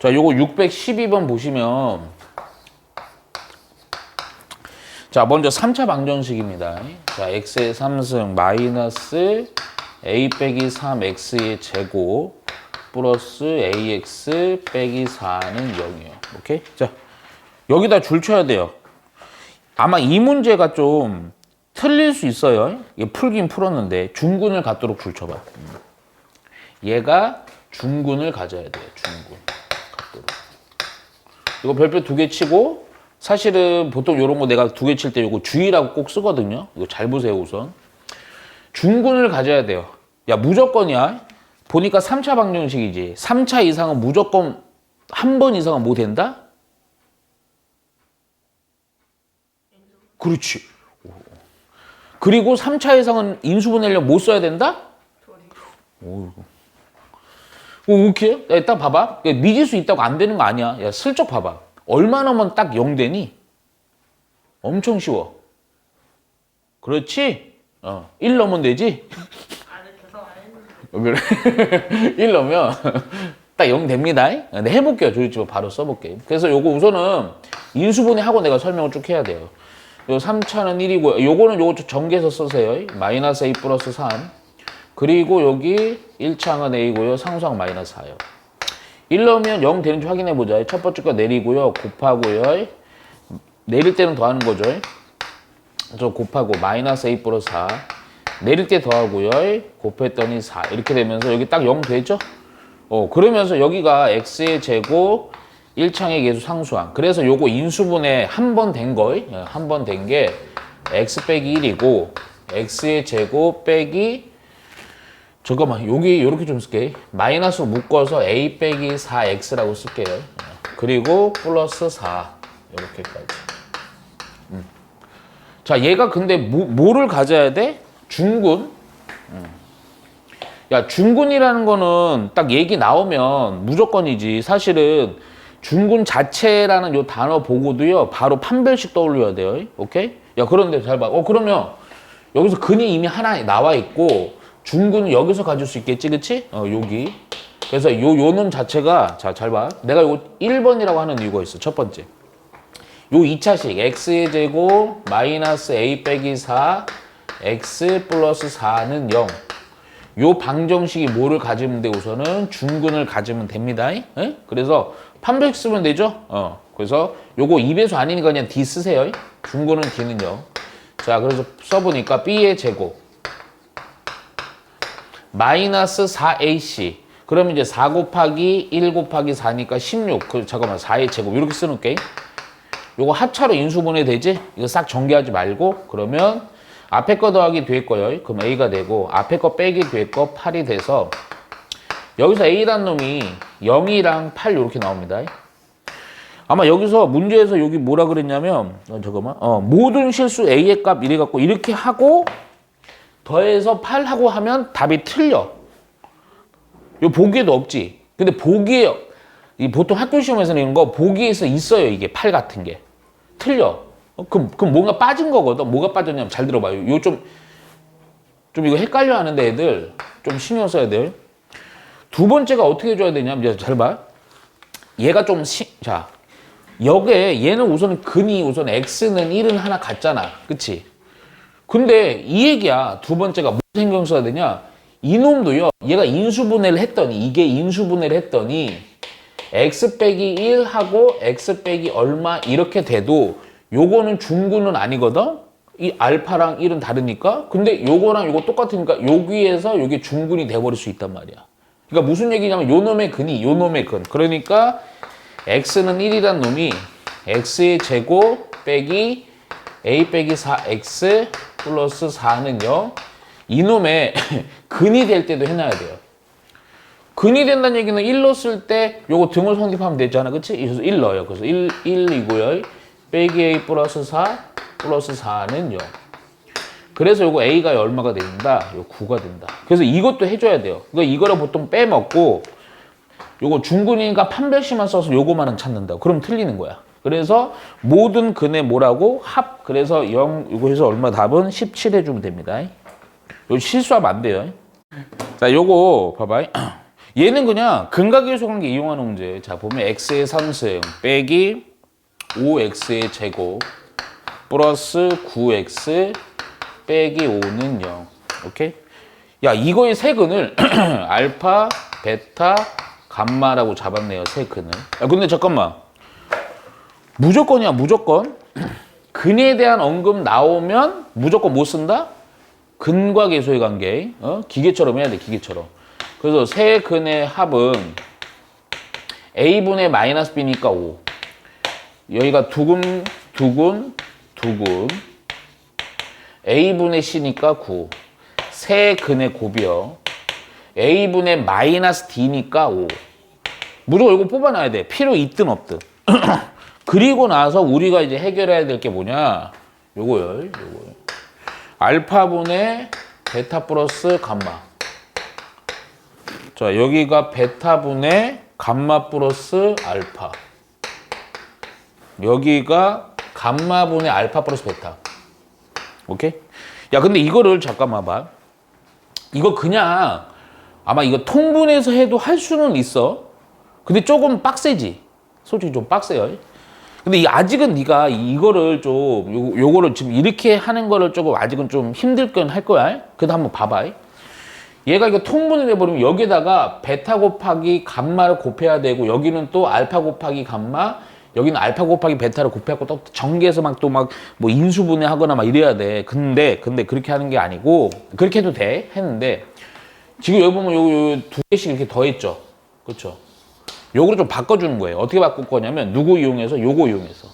자, 요거 612번 보시면 자, 먼저 3차 방정식입니다. 자, x의 3승 마이너스 a 빼기 3x의 제곱 플러스 ax 빼기 4는 0이에요. 오케이? 자, 여기다 줄 쳐야 돼요. 아마 이 문제가 좀 틀릴 수 있어요. 풀긴 풀었는데 중군을 갖도록 줄 쳐봐. 음. 얘가 중군을 가져야 돼요. 중군. 이거 별표 두 개 치고 사실은 보통 이런 거 내가 두 개 칠 때 이거 주의라고 꼭 쓰거든요. 이거 잘 보세요 우선. 중군을 가져야 돼요. 야 무조건이야. 보니까 3차 방정식이지. 3차 이상은 무조건 한 번 이상은 못 된다? 그렇지. 그리고 3차 이상은 인수분해량 못 써야 된다? 오, 오케이? 야, 딱 봐봐. 야, 미지수 있다고 안 되는 거 아니야. 야, 슬쩍 봐봐. 얼마나면 딱 0 되니? 엄청 쉬워. 그렇지? 어, 1 넣으면 되지? 그래. 1 넣으면 딱 0 됩니다. 근데 해볼게요. 조이치 바로 써볼게요. 그래서 요거 우선은 인수분해 하고 내가 설명을 쭉 해야 돼요. 요 3차는 1이고요. 요거는 요거 전개해서 쓰세요. 마이너스 A 플러스 3. 그리고 여기 1차항은 A고요. 상수항 마이너스 4요. 1 넣으면 0 되는지 확인해 보자. 첫 번째 거 내리고요. 곱하고요. 내릴 때는 더하는 거죠. 저 곱하고 마이너스 A 플러스 4. 내릴 때 더하고요. 곱했더니 4. 이렇게 되면서 여기 딱 0 되죠? 어, 그러면서 여기가 x의 제곱 1창의 계수 상수항. 그래서 요거 인수분해 한 번 된 거, 한 번 된 게 x 빼기 1이고 x의 제곱 빼기 잠깐만 여기 이렇게 좀 쓸게 마이너스 묶어서 a 빼기 4x라고 쓸게요. 그리고 플러스 4 이렇게까지. 음. 자 얘가 근데 뭐, 뭐를 가져야 돼? 중군. 음. 야 중군이라는 거는 딱 얘기 나오면 무조건이지. 사실은 중군 자체라는 요 단어 보고도요 바로 판별식 떠올려야 돼요. 오케이? 야 그런데 잘 봐. 어 그러면 여기서 근이 이미 하나 나와 있고 중군은 여기서 가질 수 있겠지, 그치? 어 여기. 그래서 요 요 놈 자체가 자 잘 봐. 내가 요거 1번이라고 하는 이유가 있어. 첫 번째. 요 2차식 x의 제곱 마이너스 a 빼기 4 x 플러스 4는 0. 요 방정식이 뭐를 가지면 돼 우선은 중근을 가지면 됩니다. 에? 그래서 판별식 쓰면 되죠. 어. 그래서 요거 2배수 아니니까 그냥 d 쓰세요. 중근은 d는 0. 자, 그래서 써보니까 b의 제곱 마이너스 4ac 그러면 이제 4 곱하기 1 곱하기 4니까 16. 그 잠깐만 4의 제곱 이렇게 써놓을게. 요거 합차로 인수분해 되지? 이거 싹 전개하지 말고 그러면 앞에 거 더하기 뒤에 거요. 그럼 A가 되고 앞에 거 빼기 뒤에 거 8이 돼서 여기서 A란 놈이 0이랑 8 이렇게 나옵니다. 아마 여기서 문제에서 여기 뭐라 그랬냐면 어, 잠깐만 어, 모든 실수 A의 값 이래 갖고 이렇게 하고 더해서 8 하고 하면 답이 틀려. 요 보기에도 없지. 근데 보기에 이 보통 학교 시험에서는 이런 거 보기에서 있어요. 이게 8 같은 게 틀려. 어, 그럼, 그럼 뭔가 빠진 거거든. 뭐가 빠졌냐면 잘 들어봐요. 요 좀, 좀 이거 헷갈려 하는데 애들 좀 신경 써야 돼요. 두 번째가 어떻게 줘야 되냐면, 이제 잘 봐. 얘가 좀 시, 자, 여기에 얘는 우선 근이 우선 x는 1은 하나 같잖아. 그치? 근데 이 얘기야. 두 번째가 무슨 써야 되냐? 이놈도요. 얘가 인수분해를 했더니, 이게 인수분해를 했더니, x 빼기 1 하고 x 빼기 얼마 이렇게 돼도 요거는 중근은 아니거든? 이 알파랑 1은 다르니까? 근데 요거랑 요거 똑같으니까 여기에서 요게 중근이 돼버릴 수 있단 말이야. 그러니까 무슨 얘기냐면 요 놈의 근이 요 놈의 근. 그러니까 x는 1이란 놈이 x의 제곱 빼기 a 빼기 4x 플러스 4는 0. 이놈의 근이 될 때도 해놔야 돼요. 근이 된다는 얘기는 1 넣었을 때 요거 등을 성립하면 되잖아. 그치? 그래서 1 넣어요. 그래서 1, 1이고요. 빼기 a 플러스 4 플러스 4는 0. 그래서 요거 a가 얼마가 된다? 요 9가 된다. 그래서 이것도 해줘야 돼요. 그러니까 이거를 보통 빼먹고 요거 중근이니까 판별식만 써서 요거만은 찾는다. 그럼 틀리는 거야. 그래서 모든 근의 뭐라고? 합. 그래서 0, 요거 해서 얼마 답은 17 해주면 됩니다. 요 실수하면 안 돼요. 자, 요거 봐봐. 얘는 그냥 근각계수 관계 이용하는 문제. 자, 보면 x의 3승 빼기 5x의 제곱 플러스 9x 빼기 5는 0. 오케이? 야, 이거의 세 근을 알파, 베타, 감마라고 잡았네요, 세 근을. 야, 근데 잠깐만. 무조건이야, 무조건. 근에 대한 언급 나오면 무조건 못 쓴다? 근과 계수의 관계. 어? 기계처럼 해야 돼, 기계처럼. 그래서 세 근의 합은 a분의 마이너스 b니까 5. 여기가 두근, 두근, 두근. a분의 c니까 9. 세 근의 곱이요. a분의 마이너스 d니까 5. 무조건 이거 뽑아놔야 돼. 필요 있든 없든. 그리고 나서 우리가 이제 해결해야 될 게 뭐냐? 요거요. 요거. 알파분의 베타 플러스 감마. 자, 여기가 베타분의 감마 플러스 알파. 여기가 감마분의 알파 플러스 베타. 오케이? 야, 근데 이거를 잠깐만 봐. 이거 그냥 아마 이거 통분해서 해도 할 수는 있어. 근데 조금 빡세지. 솔직히 좀 빡세요. 근데 이 아직은 네가 이거를 좀 요, 요거를 지금 이렇게 하는 거를 조금 아직은 좀 힘들 건 할 거야. 그래도 한번 봐봐. 얘가 이거 통분을 해버리면 여기다가 베타 곱하기 감마를 곱해야 되고 여기는 또 알파 곱하기 감마 여기는 알파 곱하기 베타를 곱해갖고 또 전개해서 막 또 막 뭐 인수분해 하거나 막 이래야 돼. 근데 근데 그렇게 하는 게 아니고 그렇게 해도 돼. 했는데 지금 여기 보면 요, 요두 개씩 이렇게 더했죠. 그렇죠? 요거를 좀 바꿔주는 거예요. 어떻게 바꿀 거냐면 누구 이용해서 요거 이용해서.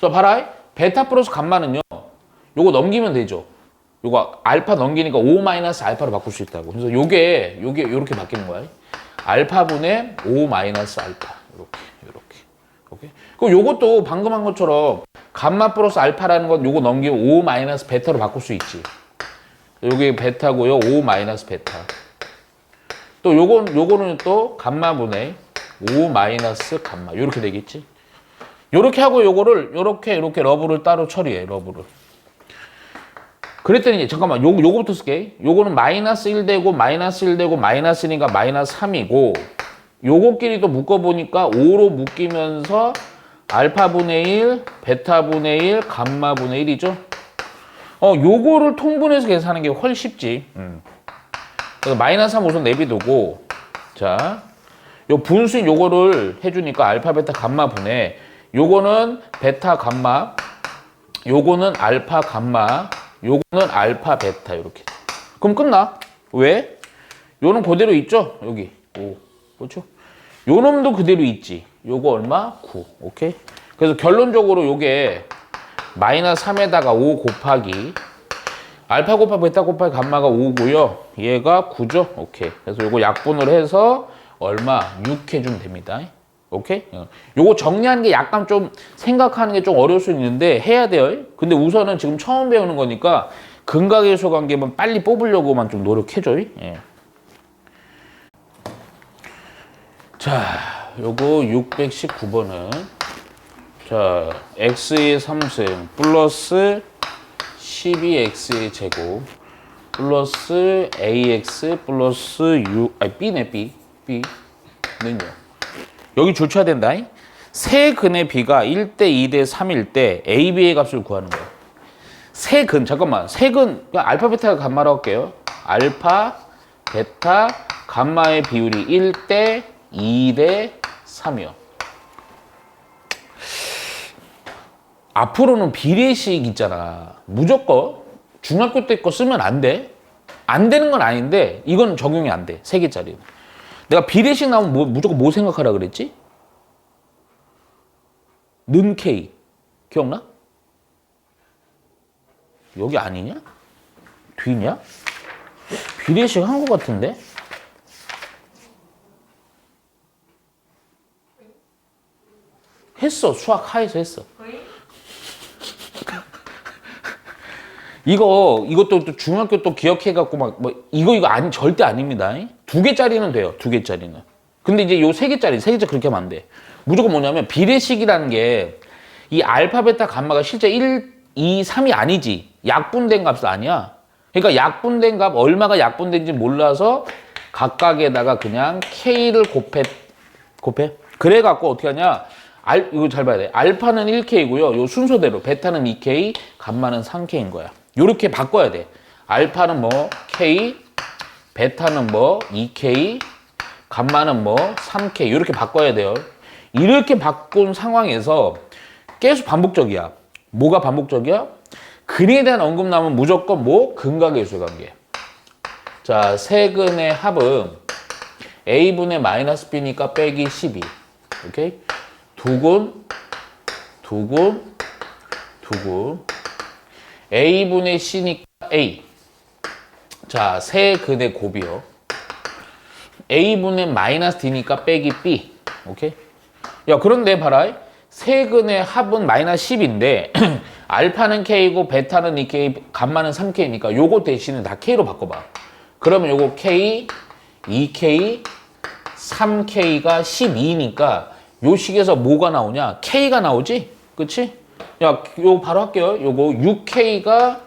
자 봐라. 베타 플러스 감마는요. 요거 넘기면 되죠. 요거 알파 넘기니까 5 마이너스 알파로 바꿀 수 있다고. 그래서 요게 요게 요렇게 바뀌는 거야. 알파분의 5 마이너스 알파. 요렇게 요렇게. 오케이? 그럼 요것도 방금 한 것처럼 감마 플러스 알파라는 건 요거 넘기면 5 마이너스 베타로 바꿀 수 있지. 요게 베타고요. 5 마이너스 베타. 또 요건 요거는 또 감마분의 5 마이너스 감마. 요렇게 되겠지. 요렇게 하고 요거를 요렇게 요렇게 러브를 따로 처리해. 러브를. 그랬더니 잠깐만 요 요거부터 쓸게. 요거는 마이너스 1 되고 마이너스 1 되고 마이너스니까 마이너스 3이고 요거끼리 또 묶어 보니까 5로 묶이면서 알파분의 1, 베타분의 1, 감마분의 1이죠. 어, 요거를 통분해서 계산하는 게 훨씬 쉽지. 음. 마이너스 3 우선 내비두고 자, 요 분수인 요거를 해주니까 알파, 베타, 감마 분해. 요거는 베타, 감마. 요거는 알파, 감마. 요거는 알파, 베타 이렇게. 그럼 끝나. 왜? 요는 그대로 있죠? 여기. 오. 그렇죠? 요 놈도 그대로 있지. 요거 얼마? 9. 오케이? 그래서 결론적으로 요게 마이너스 3에다가 5 곱하기 알파 곱하기 베타 곱하기 감마가 5고요. 얘가 9죠. 오케이. 그래서 요거 약분을 해서 얼마? 6 해주면 됩니다. 오케이? 어. 요거 정리하는 게 약간 좀 생각하는 게 좀 어려울 수 있는데 해야 돼요. 근데 우선은 지금 처음 배우는 거니까 근각의수 관계만 빨리 뽑으려고만 좀 노력해줘요. 예. 자, 요거 619번은 자, x의 3승 플러스 12x의 제곱 플러스 ax 플러스 6 아니 b네 b b는요. 여기 줄쳐야 된다. 세 근의 b가 1대 2대 3일 때 a, b의 값을 구하는 거예요. 세 근, 잠깐만. 세 근, 그냥 알파, 베타, 감마로 할게요. 알파, 베타, 감마의 비율이 1대 2대 3이요. 앞으로는 비례식 있잖아. 무조건 중학교 때 거 쓰면 안 돼. 안 되는 건 아닌데 이건 적용이 안 돼. 세 개짜리는. 내가 비례식 나오면 뭐, 무조건 뭐 생각하라 그랬지? 는 K. 기억나? 여기 아니냐? 뒤냐? 비례식 한 것 같은데? 했어. 수학 하에서 했어. 이거 이것도 또 중학교 또 기억해 갖고 막 뭐 이거 이거 아니 절대 아닙니다. 두 개짜리는 돼요. 두 개짜리는. 근데 이제 요 세 개짜리 세 개짜리 그렇게 하면 안 돼. 무조건 뭐냐면 비례식이라는 게 이 알파 베타 감마가 실제 1 2 3이 아니지. 약분된 값이 아니야. 그러니까 약분된 값 얼마가 약분된지 몰라서 각각에다가 그냥 K를 곱해, 곱해? 그래 갖고 어떻게 하냐. 알, 이거 잘 봐야 돼. 알파는 1K고요. 요 순서대로. 베타는 2K, 감마는 3K인 거야. 요렇게 바꿔야 돼. 알파는 뭐, K, 베타는 뭐, 2K, 감마는 뭐, 3K. 이렇게 바꿔야 돼요. 이렇게 바꾼 상황에서 계속 반복적이야. 뭐가 반복적이야? 근에 대한 언급 나오면 무조건 뭐? 근각의수 관계. 자, 세근의 합은 a분의 마이너스 b니까 빼기 12. 오케이? 두근, 두근, 두근. A분의 c니까 a. 자, 세 근의 곱이요. a분의 마이너스 d니까 빼기 b. 오케이? 야, 그런데 봐라. 세 근의 합은 마이너스 10인데 알파는 k고 베타는 2k, 감마는 3k니까 요거 대신에 다 k로 바꿔봐. 그러면 요거 k, 2k, 3k가 12니까 요 식에서 뭐가 나오냐? k가 나오지? 그치? 야, 요 바로 할게요. 요거 6k가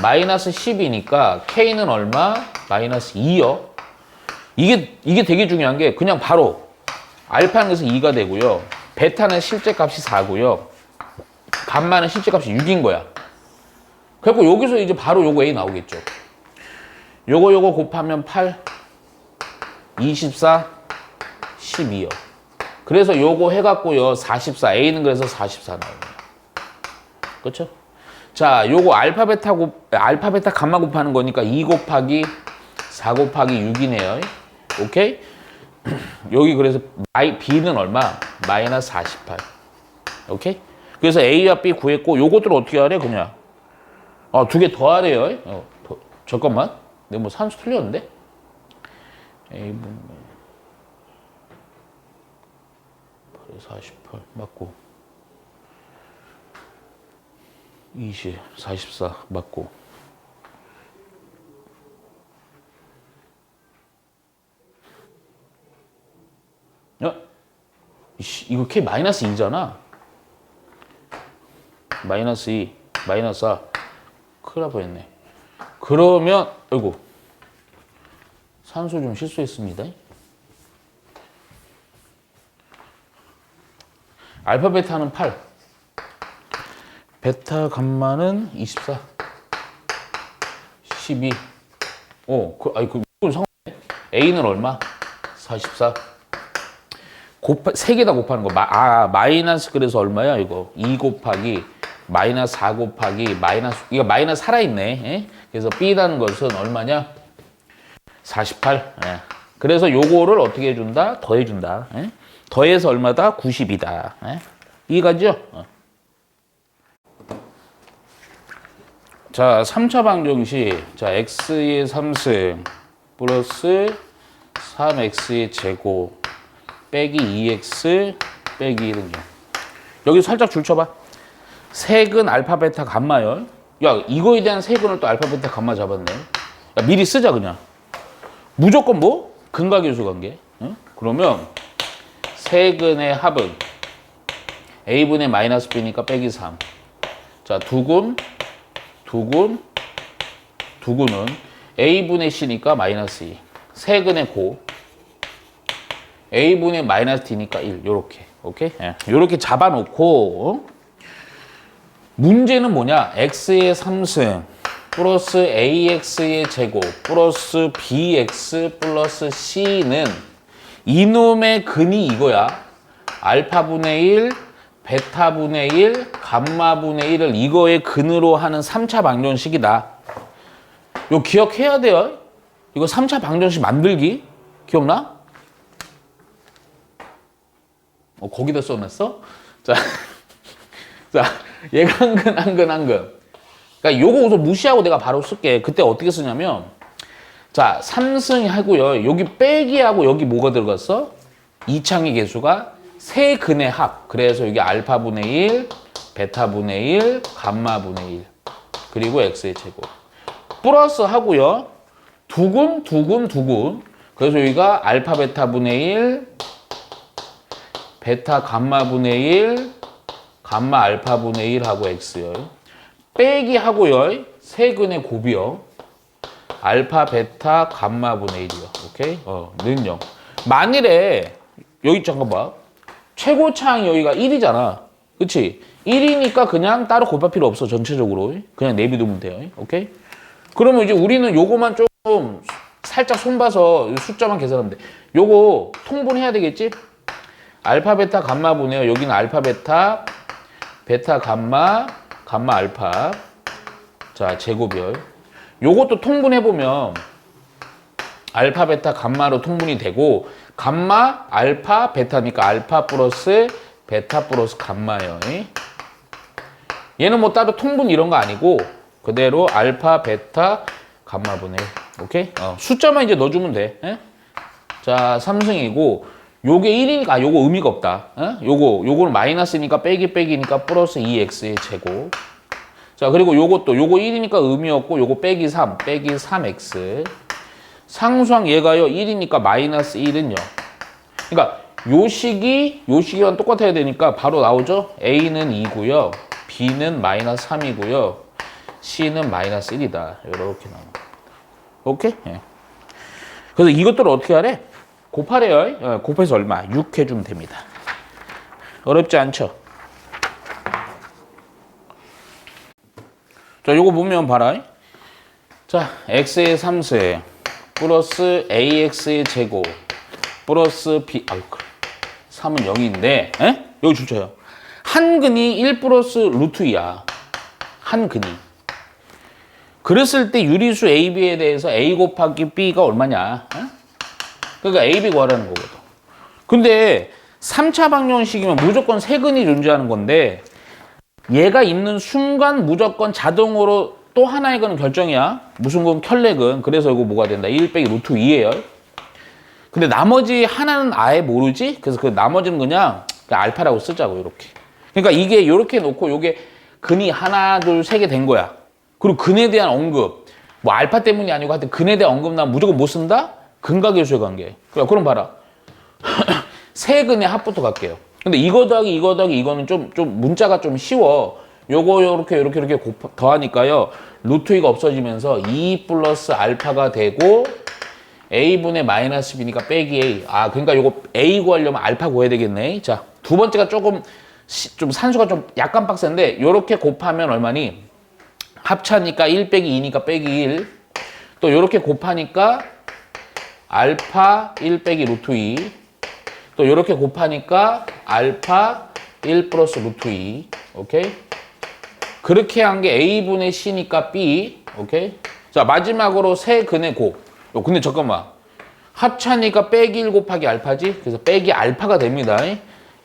마이너스 10이니까 k는 얼마? 마이너스 2요. 이게 이게 되게 중요한 게 그냥 바로 알파는 그래서 2가 되고요. 베타는 실제 값이 4고요. 감마는 실제 값이 6인 거야. 그래갖고 여기서 이제 바로 요거 A 나오겠죠. 요거 요거 곱하면 8, 24, 12요. 그래서 요거 해갖고요 44, A는 그래서 44 나와요. 그렇죠? 자, 요거 알파 베타 곱 알파 베타 감마 곱하는 거니까 2 곱하기 4 곱하기 6이네요. 오케이? 여기 그래서 마이, B는 얼마? 마이너스 48. 오케이? 그래서 A와 B 구했고 요것들을 어떻게 하래 그냥 어, 두 개 더 하래요. 어, 더, 잠깐만. 내가 뭐 산수 틀렸는데? A분 48 맞고 20, 44 맞고 야, 이씨, 이거 K 마이너스 2잖아. 마이너스 2, 마이너스 4. 큰일 날 뻔했네. 그러면, 아이고. 산수 좀 실수했습니다. 알파 베타는 8. 베타 감마는 24. 12. 어, 그, 아니, 그, 상관없네. A는 얼마? 44. 곱하, 세개다 곱하는 거. 마, 아, 마이너스 그래서 얼마야, 이거? 2 곱하기, 마이너스 4 곱하기, 마이너스, 이거 마이너스 살아있네. 예? 그래서 B라는 것은 얼마냐? 48. 예. 그래서 요거를 어떻게 해준다? 더해준다. 예? 더해서 얼마다? 90이다. 예? 이해가죠? 어. 자, 3차 방정식. 자, x의 3승 플러스 3x의 제곱 빼기 2x 빼기 1은요. 여기 살짝 줄쳐봐. 색은 알파, 베타, 감마열. 야, 이거에 대한 색은을 또 알파, 베타, 감마 잡았네. 야, 미리 쓰자, 그냥. 무조건 뭐? 근각유수 관계. 응? 그러면 세근의 합은 a분의 마이너스 b니까 빼기 3. 자, 두근, 두근, 두근은 a분의 c니까 마이너스 2. 세근의 고. a분의 마이너스 d니까 1. 요렇게. 오케이? 예. 요렇게 잡아놓고 어? 문제는 뭐냐? x의 3승 플러스 ax의 제곱 플러스 bx 플러스 c는 이놈의 근이 이거야. 알파분의 1, 베타분의 1, 감마분의 1을 이거의 근으로 하는 3차 방정식이다. 요 기억해야 돼요. 이거 3차 방정식 만들기. 기억나? 어, 거기다 써놨어? 자, 자, 얘가 한 근, 한 근, 한 근. 그러니까 요거 우선 무시하고 내가 바로 쓸게. 그때 어떻게 쓰냐면, 자, 3승 하고요. 여기 빼기하고 여기 뭐가 들어갔어? 이창의 개수가 세 근의 합. 그래서 여기 알파분의 1, 베타분의 1, 감마분의 1. 그리고 x의 제곱. 플러스 하고요. 두근, 두근, 두근. 그래서 여기가 알파 베타분의 1, 베타 감마분의 1, 감마 알파분의 1 하고 x요. 빼기 하고요. 세근의 곱이요. 알파, 베타, 감마분의 1이요. 오케이? 어, 는 0. 만일에, 여기 잠깐 봐. 최고차항 여기가 1이잖아. 그치? 1이니까 그냥 따로 곱할 필요 없어, 전체적으로. 그냥 내비두면 돼요. 오케이? 그러면 이제 우리는 요거만 좀 살짝 손봐서 숫자만 계산하면 돼. 요거 통분해야 되겠지? 알파, 베타, 감마 분해요. 여기는 알파, 베타, 베타, 감마, 감마, 알파. 자, 제곱이요. 요것도 통분해보면 알파, 베타, 감마로 통분이 되고 감마, 알파, 베타니까 알파 플러스 베타 플러스 감마예요. 얘는 뭐 따로 통분 이런 거 아니고 그대로 알파, 베타, 감마 분해. 오케이? 어, 숫자만 이제 넣어주면 돼. 예? 자, 삼승이고 요게 1이니까 아, 요거 의미가 없다. 어? 요거 요거는 마이너스니까 빼기 빼기니까 플러스 2x의 제곱. 자, 그리고 요것도 요거 1이니까 의미 없고 요거 빼기 3, 빼기 3x. 상수항 얘가요 1이니까 마이너스 1은요. 그러니까 요 식이 요 식이랑 똑같아야 되니까 바로 나오죠. a는 2고요. b는 마이너스 3이고요. c는 마이너스 1이다. 이렇게 나옵니다. 오케이? 예. 그래서 이것들을 어떻게 하래? 곱하래요. 어, 곱해서 얼마? 6 해주면 됩니다. 어렵지 않죠? 자, 요거 보면 봐라. 자, x의 3세 플러스 ax의 제곱 플러스 b 아유 그래. 3은 0인데 에? 여기 줄 쳐요. 한 근이 1 플러스 루트 2야. 한 근이. 그랬을 때 유리수 AB에 대해서 A 곱하기 B가 얼마냐? 에? 그러니까 AB 구하라는 거거든. 근데 3차 방정식이면 무조건 세 근이 존재하는 건데 얘가 있는 순간 무조건 자동으로 또 하나의 근은 결정이야. 무슨 근? 켤레근. 그래서 이거 뭐가 된다? 1 빼기 루트 2예요. 근데 나머지 하나는 아예 모르지? 그래서 그 나머지는 그냥 그 알파라고 쓰자고 이렇게. 그러니까 이게 이렇게 놓고 요게 근이 하나, 둘, 세 개 된 거야. 그리고 근에 대한 언급. 뭐 알파 때문이 아니고 하여튼 근에 대한 언급 나면 무조건 못 쓴다? 근과 계수의 관계. 그래, 그럼 봐라. 세 근의 합부터 갈게요. 근데 이거 더하기 이거 더하기 이거는 좀, 좀 문자가 좀 쉬워. 요거 요렇게 요렇게 이렇게 곱, 더하니까요. 루트 2가 없어지면서 2 플러스 알파가 되고 a분의 마이너스 b니까 빼기 a. 아, 그러니까 요거 a 구하려면 알파 구해야 되겠네. 자, 두 번째가 조금 시- 좀 산수가 좀 약간 빡센데 요렇게 곱하면 얼마니? 합차니까 1 빼기 2니까 빼기 1. 또 요렇게 곱하니까 알파 1 빼기 루트 2. 또 요렇게 곱하니까 알파 1 플러스 루트 2. 오케이? 그렇게 한 게 a분의 c니까 b. 오케이? 자, 마지막으로 세 근의 곱. 요, 근데 잠깐만. 합차니까 빼기 1 곱하기 알파지? 그래서 빼기 알파가 됩니다.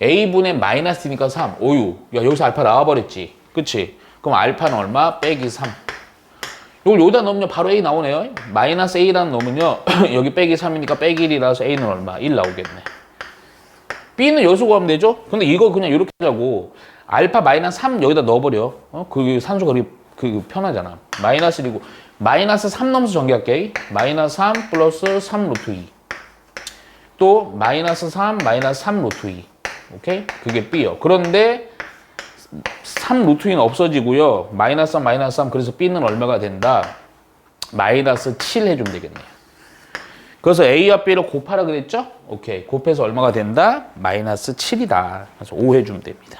a분의 마이너스니까 3. 오유. 야, 여기서 알파 나와버렸지. 그치? 그럼 알파는 얼마? 빼기 3. 이걸 여기다 넣으면 바로 a 나오네요. 마이너스 a라는 넣으면요. 여기 빼기 3이니까 빼기 1이라서 a는 얼마? 1 나오겠네. B는 여기서 구하면 되죠? 근데 이거 그냥 이렇게 하자고. 알파 마이너스 3 여기다 넣어버려. 어? 그 그리 그 편하잖아. 마이너스 1이고. 마이너스 3 넘어서 전개할게. 마이너스 3 플러스 3 루트 2. 또 마이너스 3 마이너스 3 루트 2. 오케이? 그게 b요. 그런데 3 루트 2는 없어지고요. 마이너스 3 마이너스 3 그래서 b는 얼마가 된다? 마이너스 7 해주면 되겠네요. 그래서 a와 b를 곱하라 그랬죠? 오케이. 곱해서 얼마가 된다? 마이너스 7이다. 그래서 5 해주면 됩니다.